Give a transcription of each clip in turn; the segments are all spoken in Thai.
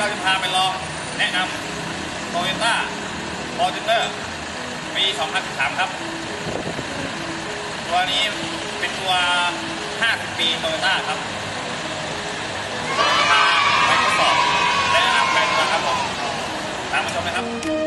เราจะพาไปลองแนะนำโตโยต้าฟอร์จูเนอร์ปี 2013 ครับ ตัวนี้เป็นตัว 50 ปีโตโยต้าครับพาไปทดสอบและนะนำกันก่อนครับผมตามมาชมนะครับ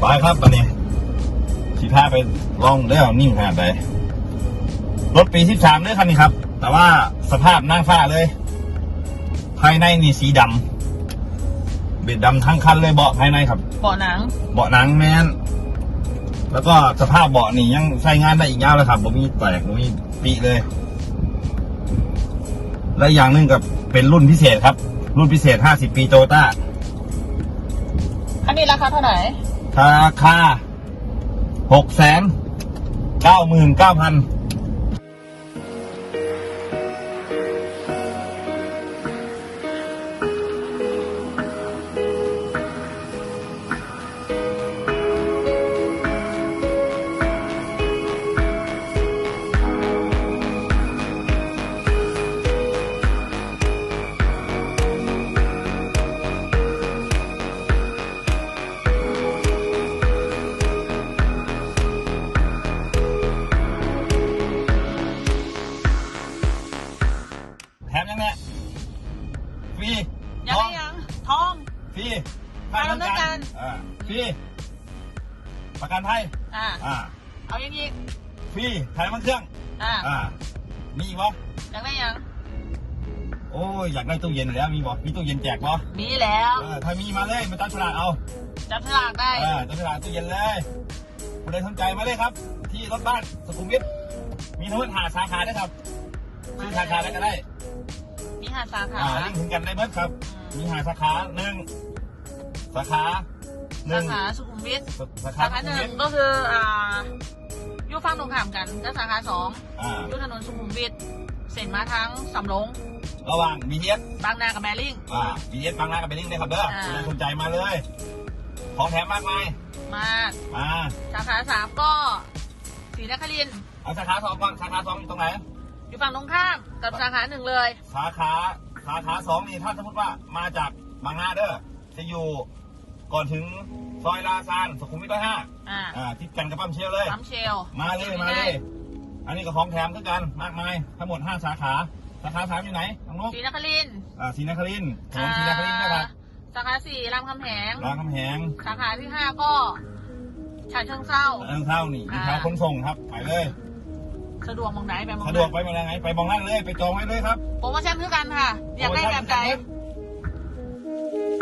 ไปครับตอนนี้สีพาไปลองได้เอานิ่งขนาดไหนรถปีที่สามด้วยคันนี้ครับ แต่ว่าสภาพนั่งฟ้าเลย ภายในนี่สีดำเบ็ดดำทั้งคันเลยเบาะภายในครับ เบาะหนัง เบาะหนังแมนแล้วก็สภาพเบาะนี่ยังใช้งานได้อีกยาวเลยครับผมมีแตกผมมีปีเลย และอย่างหนึ่งกับเป็นรุ่นพิเศษครับ รุ่นพิเศษ50ปีโตโยต้าคันนี้ราคาเท่าไหร่ ราคาหกแสนเก้าหมื่นเก้าพัน นินการอ่าฟรีประกันภัยอ่าอ่าเอายังอีกฟรีถ่ายมันเครื่องอ่าอ่ามีอีกบ่ยังได้ยังโอ้ยอยากได้ตู้เย็นแล้วมีบ่มีตู้เย็นแจกบ่มีแล้วเออถ้ามีมาเลยมาตั้งฉลากเอาจับฉลากได้เออตั้งฉลากตู้เย็นเลยผู้ใดสนใจมาเลยครับ ที่รถบ้านสุขุมวิทมีทั้งหมดหาสาขาด้วยครับซื้อสาขาแล้วก็ได้มีหาสาขาอ่าลิงก์ถึงกันได้เบิดครับ มีหาสาขาหนึ่ง สาขาหสานึ่งขาสุขุมวิทสาขาสาขาหนึ่งก็คืออ่าอยู่ฝั่งตรงข้ามกันก็สาขาสองอ่าอยู่ถนนสุขุมวิทเส้นมาทั้งสำโรงระหว่างบีเอสบางนากับแมริ่ง อ่าบีเอสบางนากับเบลลิงได้ครับเด้ออ่าคุณสนใจมาเลย ของแถมมากมายมากมาสาขาสามก็ศรีนครินทร์เอาสาขาสองก่อนสาขาสองอยู่ตรงไหน อยู่ฝั่งตรงข้ามกับสาขาหนึ่งเลย สาขาสาขาสองนี่ถ้าสมมติว่ามาจากบางนาเด้อจะอยู่ ก่อนถึงซอยลาซานสุขุมวิทร้อยห้าอ่าอ่าทิศกันกับปั๊มเชลเลย ปั๊มเชลมาเลยมาเลย อันนี้ก็ของแถมคือกันมากมายทั้งหมดห้าสาขาสาขาสามอยู่ไหนทางนกศรีนครินทร์อ่าศรีนครินทร์ถนนศรีนครินทร์นะครับสาขาสี่รามคำแหงรามคำแหงสาขาที่ห้าก็ฉะเชิงเทราเรื่องเท่านี่อีกแถวขนส่งครับไปเลยสะดวกมองไหนไปมองสะดวกไปมาไงไปมองนั่นเลยไปจองไว้เลยครับโปรโมชั่นคือกันค่ะ อยากได้แบบไหนส ภ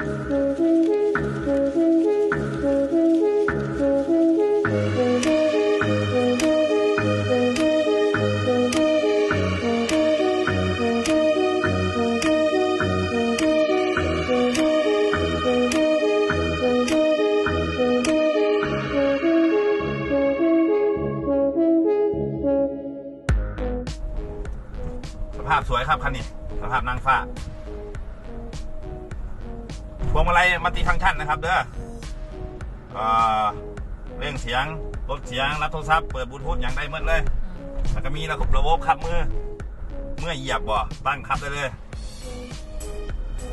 าพสวยครับคันนี้สภาพนางฟ้า วงมาลัยมัลติฟังก์ชันนะครับ เด้อเอ่อเร่งเสียงลดเสียงรับโทรศัพท์เปิดบลูทูธอย่างได้หมดเลยแล้วก็มีระบบระบบขับมือ เมื่อเหยียบบ่ตั้งขับได้เลย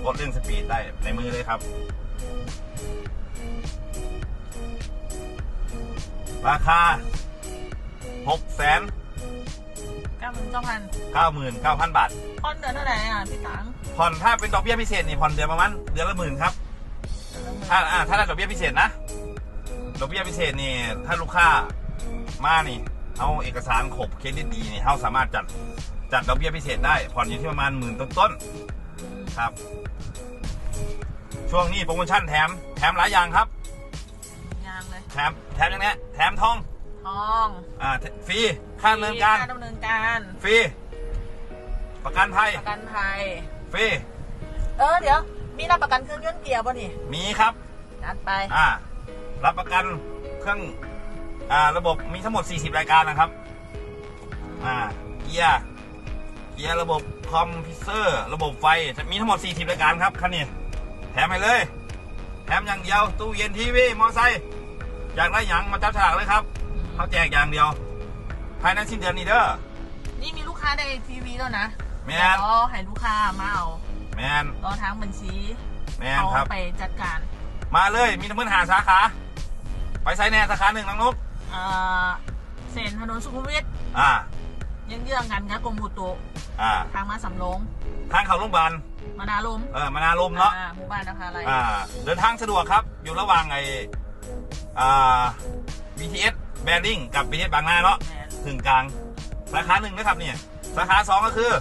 กดเร่งสปีดได้ในมือเลยครับ ราคาหกแสนเก้าหมื่นเก้าพันเก้าหมื่นเก้าพันบาทผ่อนเดือนเท่าไหร่อะพี่ตัง ผ่อนถ้าเป็นดอกเบี้ยพิเศษนี่ผ่อนเดือนประมาณเดือนละหมื่นครับถ้าอ่าถ้าได้ดอกเบี้ยพิเศษนะดอกเบี้ยพิเศษนี่ถ้าลูกค้ามานี่เอาเอกสารครบเครดิตดีนี่เขาสามารถจัดจัดดอกเบี้ยพิเศษได้ผ่อนอยู่ที่ประมาณหมื่นต้นๆครับ ช่วงนี้โปรโมชั่นแถมแถมหลายอย่างครับยางเลยแถมแถมอย่างเนี้ยแถมทองทองอ่าฟรีค่าดำเนินการค่ดำเนินการฟรีประกันภัยประกันภัย ฟรีเออเดี๋ยว มีรับประกันเครื่องยนต์เกียร์ป่ะนี่มีครับจัดไป อ่า รับประกันเครื่อง อ่า ระบบมีทั้งหมด 40 รายการนะครับ อ่า เกียร์ เกียร์ระบบคอมพิวเซอร์ ระบบไฟ จะมีทั้งหมด 40 รายการครับคันนี้ แถมไปเลย แถมอย่างเดียว ตู้เย็นทีวี มอไซค์ อยากได้หยังมาจับฉลากเลยครับ เขาแจกอย่างเดียว ภายในสิ้นเดือนนี้เด้อ นี่มีลูกค้าได้ทีวีแล้วนะ แมเดี๋ยนวรอให้ลูกค้ามาเอาแมนรอทางบัญชีแมนเอาครับ ไปจัดการมาเลยมีทั้งหมดหาสาขา ไปไซแน่สาขาหนึ่งน้องนุ๊กเอ่อเส้นถนนสุขุมวิทอ่า ยังเยื่องๆกันกับกรมอุตุอ่า ทางมาสำโรงทางเขาโรงพยาบาลมานาลมเออมานารมเนาะอ่หมู่บ้านนะคะอะไรอ่าเดินทางสะดวกครับ อยู่ระหว่างไออ่า BTS แบรนดิ้งกับ BTS บางนาเนาะแมนถึงกลางสาขาหนึ่งนะครับเนี่ยสาขาสองก็คือ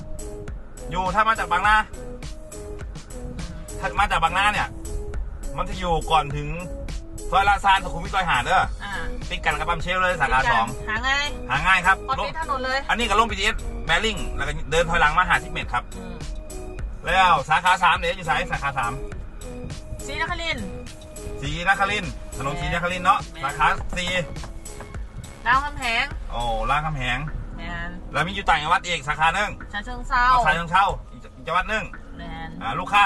อยู่ถ้ามาจากบางนาถ้ามาจากบางนาเนี่ย มันจะอยู่ก่อนถึงซอยลาซานสุขุมวิทซอยหาดเด้ออ่าติดกันกับปั๊มเชลเลยสาขาสองหาง่ายหาง่ายครับพอติดถนนเลยอันนี้ก็ลง BTS แบริ่งแล้วก็เดินถอยหลังมาหาสิบเมตรครับ อืมแล้วสาขาสามเดี๋ยวอยู่สายสาขาสามศรีนครินทร์ สีนครินทร์ถนนสีนครินทร์เนาะแม่ สาขาสี่ดาวคำแหงโอ้รามคำแหงแมนแล้วมีอยู่ต่างจังหวัดอีกสาขาหนึ่งชาเชิงเซาเอาสายเชิงเช่าอีกจังหวัดหนึ่งแมนอ่าลูกค้า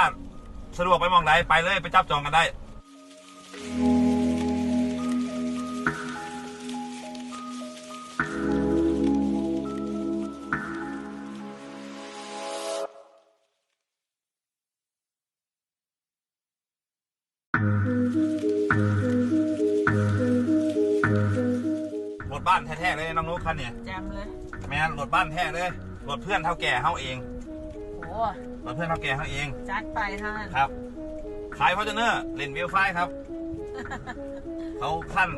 สะดวกไปมองไหนไปเลยไปจับจองกันได้รถบ้านแท้ๆเลยน้องนุ๊กคันเนี่ยแจมเลย แม่นรถบ้านแท้เลยรถเพื่อนเท่าแก่เฮาเองโอ้รถเพื่อนเท่าแก่เฮาเอง จัดไปท่านครับ ขายฟอร์จูเนอร์เลนวิวไฟครับ เขาขั้น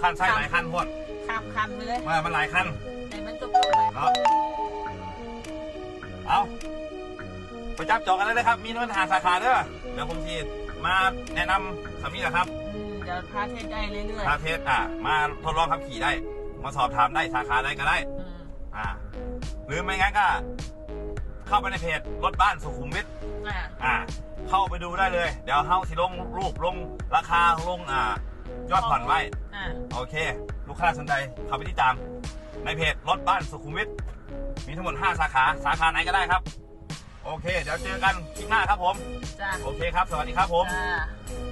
ขั้นไส้หลายขั้นพวดข้ามคันไปเลยมามันหลายขั้นแต่มันจบๆไปเนาะเอาไปจับจองกันเลยนะครับ มีปัญหาสาขาเด้อเดี๋ยวผมทีมาแนะนำสามีนะครับอืมเดี๋ยวพาเทศได้เรื่อยพาเทสอะ มาทดลองขับขี่ได้ มาสอบถามได้สาขาได้ก็ได้ๆอืม อ่าหรือไม่งั้นก็ เข้าไปในเพจรถบ้านสุขุมวิทอ่าอ่า เข้าไปดูได้เลย เดี๋ยวเฮาสิลงรูปลงราคาลงอ่า ยอดผ่อนไว้อ่าโอเค ลูกค้าสนใจเข้าไปที่ตาม ในเพจรถบ้านสุขุมวิทมีทั้งหมด 5 สาขา สาขาไหนก็ได้ครับ โอเค เดี๋ยวเจอกันคลิปหน้าครับผม จ้าโอเคครับ สวัสดีครับผม จ้า